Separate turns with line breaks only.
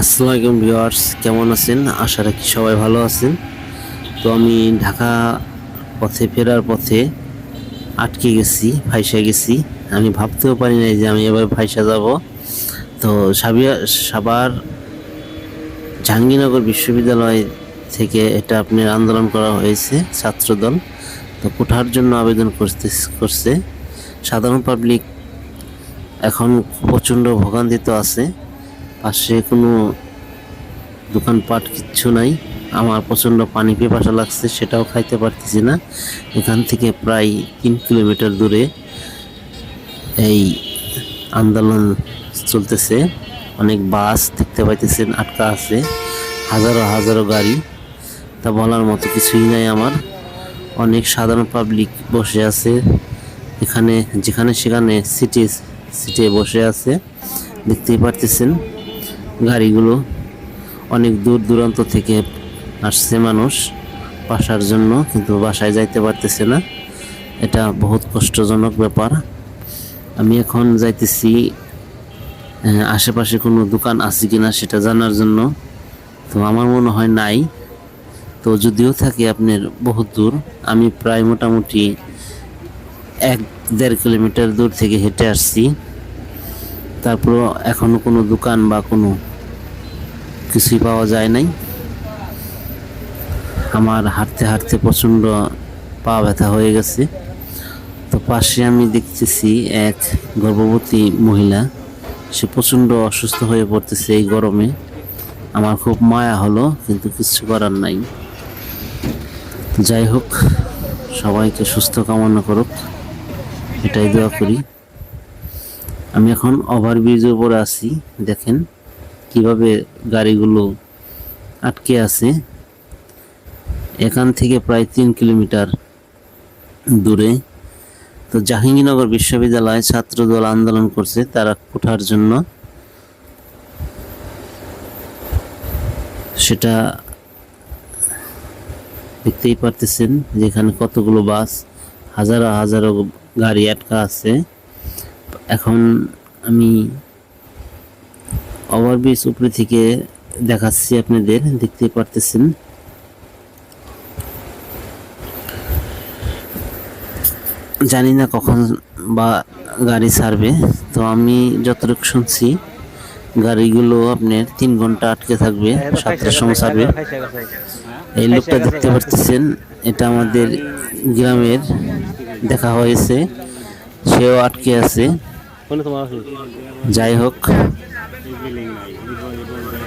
আসসালামু আলাইকুম ভিউয়ার্স, কেমন আছেন? আশা রাখি সবাই ভালো আছেন। তো আমি ঢাকা পথে, ফেরার পথে আটকে গেছি, ফাইসা গেছি। আমি ভাবতেও পারি নাই যে আমি এবার ফাইসা যাব। তো সাবিয়া সাবার জাহাঙ্গীরনগর বিশ্ববিদ্যালয় থেকে এটা আপনার আন্দোলন করা হয়েছে, ছাত্রদল। তো কোঠার জন্য আবেদন করতে, করছে। সাধারণ পাবলিক এখন প্রচণ্ড ভোগান্তিত আছে। পাশে কোনো দোকানপাট কিচ্ছু নাই। আমার প্রচণ্ড পানি পিপাসা লাগছে, সেটাও খাইতে পারতেছি না। এখান থেকে প্রায় তিন কিলোমিটার দূরে এই আন্দোলন চলতেছে। অনেক বাস দেখতে পাইতেছেন, আটকা আছে। হাজারো হাজারো গাড়ি, তা বলার মতো কিছুই নাই আমার। অনেক সাধারণ পাবলিক বসে আছে। এখানে, যেখানে সেখানে সিটে সিটে বসে আছে। দেখতেই পারতেছেন। গাড়িগুলো অনেক দূর দূরান্ত থেকে আসছে মানুষ বাসার জন্য, কিন্তু বাসায় যাইতে পারতেছে না। এটা বহুত কষ্টজনক ব্যাপার। আমি এখন যাইতেছি আশেপাশে কোনো দোকান আছে কি না সেটা জানার জন্য। তো আমার মনে হয় নাই। তো যদিও থাকে আপনার বহুত দূর, আমি প্রায় মোটামুটি এক দেড় কিলোমিটার দূর থেকে হেঁটে আসছি। তারপর এখনও কোনো দোকান বা কোনো কিছুই পাওয়া যায় নাই। আমার হাঁটতে হাঁটতে প্রচণ্ড পা ব্যথা হয়ে গেছে। তো পাশে আমি দেখতেছি এক গর্ভবতী মহিলা। সে প্রচণ্ড অসুস্থ হয়ে পড়তেছে এই গরমে। আমার খুব মায়া হলো, কিন্তু কিছু করার নাই। যাই হোক, সবাইকে সুস্থ কামনা করুক, এটাই দোয়া করি। আমি এখন ওভারব্রিজের উপরে আছি, দেখেন। কীভাবে গাড়িগুলো আটকে আছে, এখান থেকে প্রায় তিন কিলোমিটার দূরে। তো জাহাঙ্গীরনগর বিশ্ববিদ্যালয়ে ছাত্রদল আন্দোলন করছে তারা কোঠার জন্য। সেটা দেখতেই পারতেছেন যেখানে কতগুলো বাস, হাজারো হাজারো গাড়ি আটকা আছে। এখন আমি ওভারব্রিজ উপরে থেকে দেখাচ্ছি আপনাদের দেখতে পারতেছেন। জানি না কখন বা গাড়ি ছাড়বে তো আমি যতটুকু শুনছি গাড়িগুলো আপনার তিন ঘণ্টা আটকে থাকবে সাতটার সময় ছাড়বে। এই লোকটা দেখতে পারতেছেন এটা আমাদের গ্রামের দেখা হয়েছে। সেও আটকে আছে। যাই হোক evening night. It was,